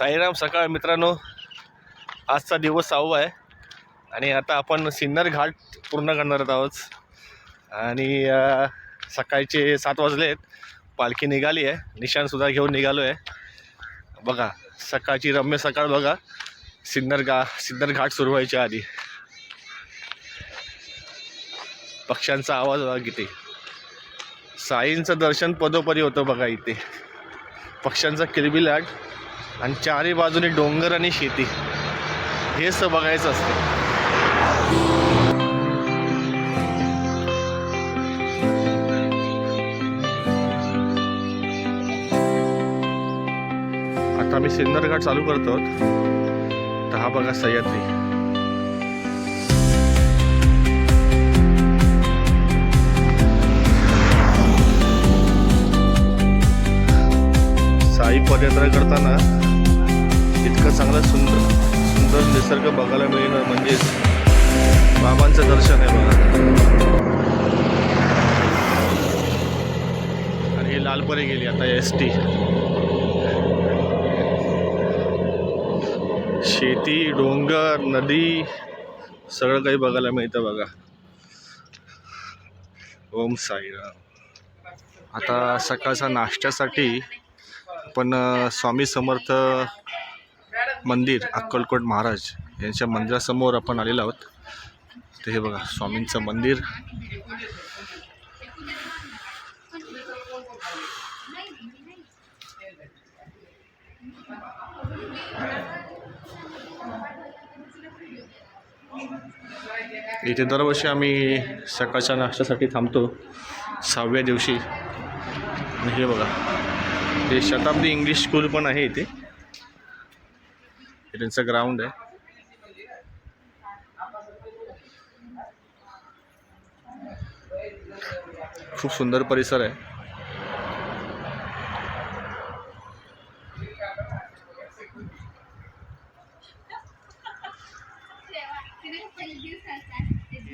साईराम सकाळ मित्रांनो. आजचा दिवस सहावा आहे. आणि आता आपण सिन्नर घाट पूर्ण करणार आहोत आणि सकाळचे सात वाजले आहेत. पालखी निघाली आहे. निशाणसुद्धा घेऊन निघालो आहे बघा सकाळची रम्य सकाळ बघा. सिन्नर गा सिन्नर घाट सुरू व्हायच्या आधी. पक्ष्यांचा आवाज बघा किती. साईंचं दर्शन पदोपदी होतं बघा इथे. पक्ष्यांचा किलबिलाट आणि चारही बाजूने डोंगर आणि शेती. हेच तर बघायचं असते. आता आम्ही सिन्नर घाट चालू करतो तर हा बघा सह्याद्री. साई पदयात्रा करताना इतकं चांगलं सुंदर सुंदर निसर्ग बघायला मिळणं म्हणजेच बाबांचं दर्शन आहे बघा. आणि ही लालपरी गेली आता एस टी शेती डोंगर नदी सगळं काही बघायला मिळतं बघा. ओम साईराम. आता सकाळचा नाश्त्यासाठी पण स्वामी समर्थ मंदिर अक्कलकोट महाराज यांच्या मंदिरासमोर आपण आलेलो आहोत. ते हे बघा स्वामींचं मंदिर. इथे दरवर्षी आम्ही सकाळच्या नाश्त्यासाठी थांबतो. सहाव्या दिवशी. आणि हे बघा ते शताब्दी इंग्लिश स्कूल पण आहे इथे. त्यांचं ग्राउंड आहे. खूप सुंदर परिसर आहे.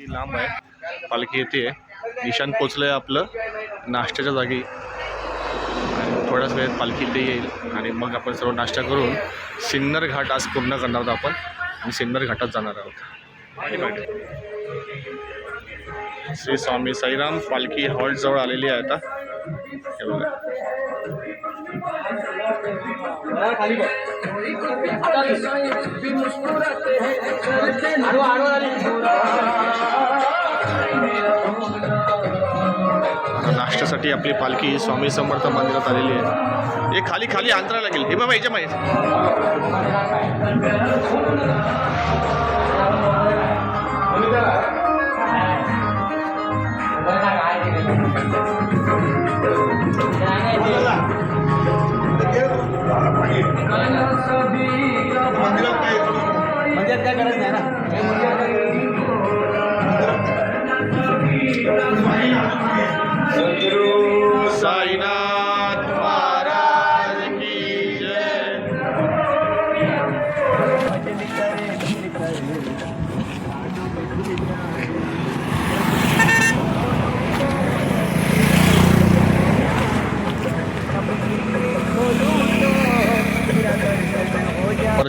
लांब आहे. पालखी येते. निशान पोचलंय आपलं. नाश्त्याच्या जागी. थोड्याच वेळेत पालखी ते येईल आणि मग आपण सर्व नाश्ता करून सिन्नर घाट आज पूर्ण करणार आहोत आपण आणि सिन्नर घाटात जाणार आहोत. श्री स्वामी साईराम पालखी हॉल्टजवळ आलेली आहे आता. हे बघा. आता आपली पालखी स्वामी समर्थ मंदिरात आलेली आहे. हे खाली खाली अंतरा लागेल हे बाबा याच्या माहीत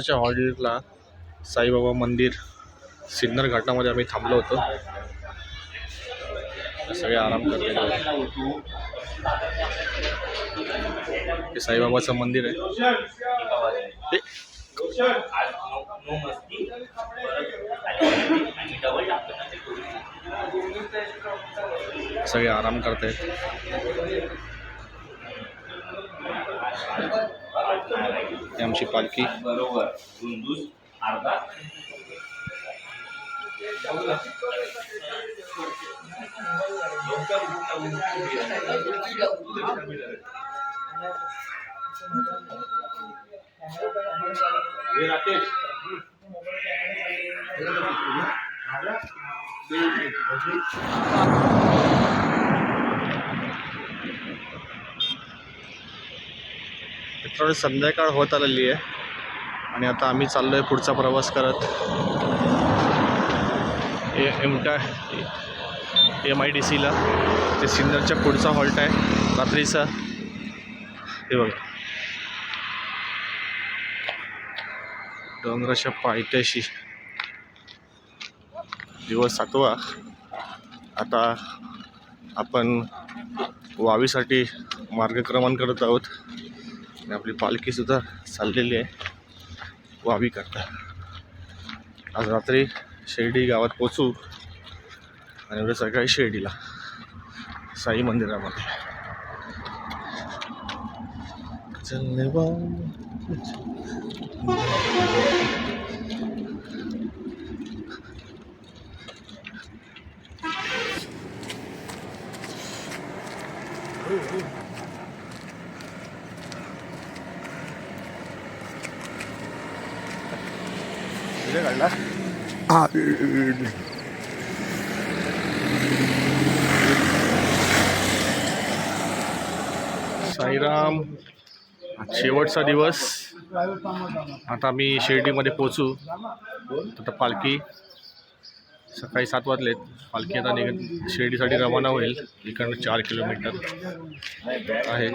वरच्या हॉलिडेजला साईबाबा मंदिर सिन्नर घाटामध्ये आम्ही थांबलो होतो. सगळे आराम करलेले होते. हे साईबाबाचं मंदिर आहे. सगळे आराम करतायत ही आमची पालखी. बरोबर. अर्धा. राकेश. मित्रांनो संध्याकाळ होत आलेली आहे. आणि आता आम्ही चाललो आहे पुढचा प्रवास करत. ए एम काय? एम आय डी सीला ते सिन्नरच्या पुढचा हॉल्ट आहे. रात्रीचा. हे बघा. डोंगराच्या पायथ्याशी. दिवस सातवा. आता आपण वावीसाठी मार्गक्रमण करत आहोत. आणि आपली पालखीसुद्धा चाललेली आहे. वावी करता. आज रात्री शिर्डी गावात पोचू आणि उद्या सकाळी शिर्डीला. साई मंदिरामध्ये. चलने काढला साईराम शेवटचा दिवस. आता मी शिर्डीमध्ये पोचू आता पालखी सकाळी सात वाजलेत. पालखी आता निघत शिर्डीसाठी रवाना होईल. इकडनं चार किलोमीटर आहे.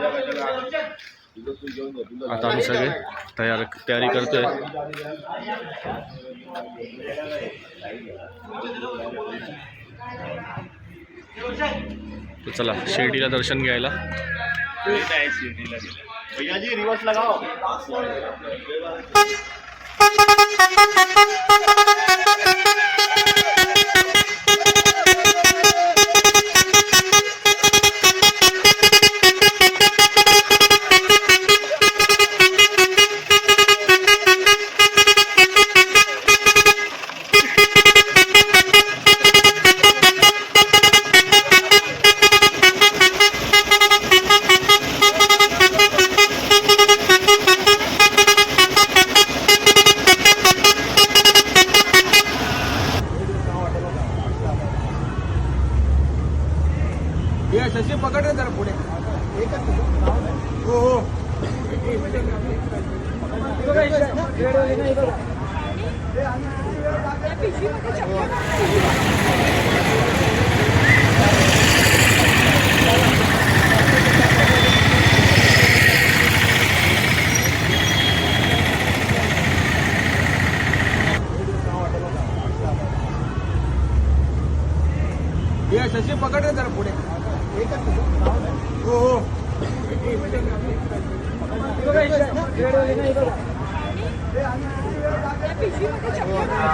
आता आम्ही सगळे तयार तयारी करतोय. तर चला शिर्डीला दर्शन घ्यायला. रिवर्स लगाओ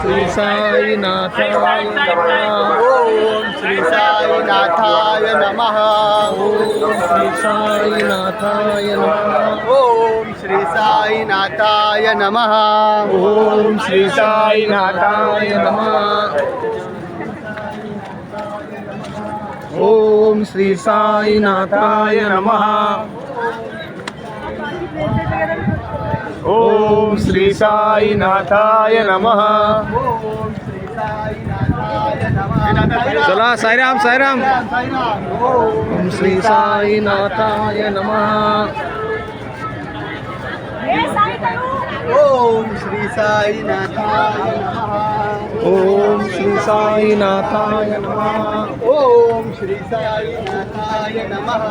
श्री साईनाथाय ओम श्री साईनाथाय नमः श्री साईनाथाय नमः ओम श्री साईनाथाय नमः ओम श्री साईनाथाय नमः ओम श्री साईनाथाय नमः ओम श्री साईनाथाय नमः। चला साईराम साईराम। ओम श्री साईनाथाय नमः। ओम श्री साईनाथाय नमः। ओम श्री साईनाथाय नमः। ओम श्री साईनाथाय नमः।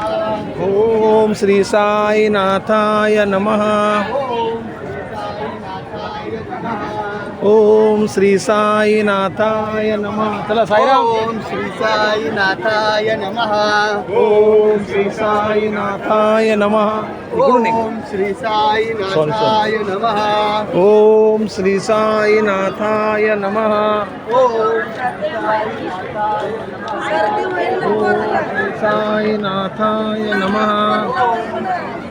ओम श्री साईनाथाय नमः। ओम श्री साईनाथाय नमः। चला साईराम। ओम श्री साईनाथाय नमः। ओम श्री साईनाथाय नमः। इकडून निघ. ओम श्री साईनाथाय नमः। ओम श्री साईनाथाय नमः। ओम साईनाथाय नमः।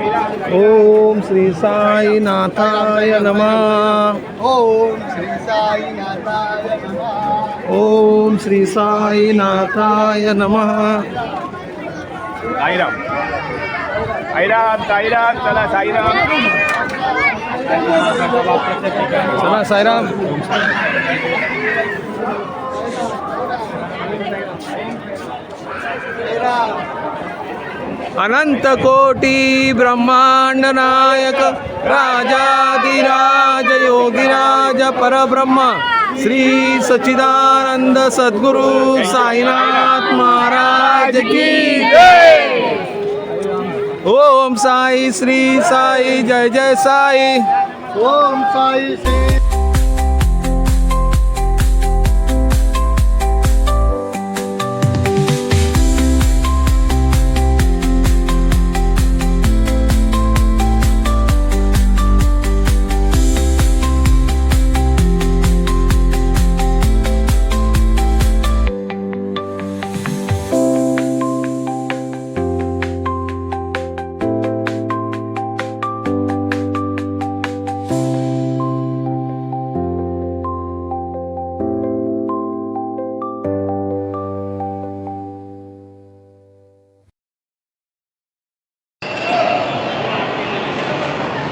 ओम श्री साईनाथाय नमः। ओम श्री साईनाथाय नमः। ओम श्री साईनाथाय नमः। साईराम। साईराम साईराम चला साईराम। चला साईराम। अनंत कोटी ब्रह्मांड नायक राजाधिराज योगिराज परब्रह्म श्री सच्चिदानंद सद्गुरु साईनाथ महाराज की जय। ओम साई श्री साई जय जय साई। ओम साई श्री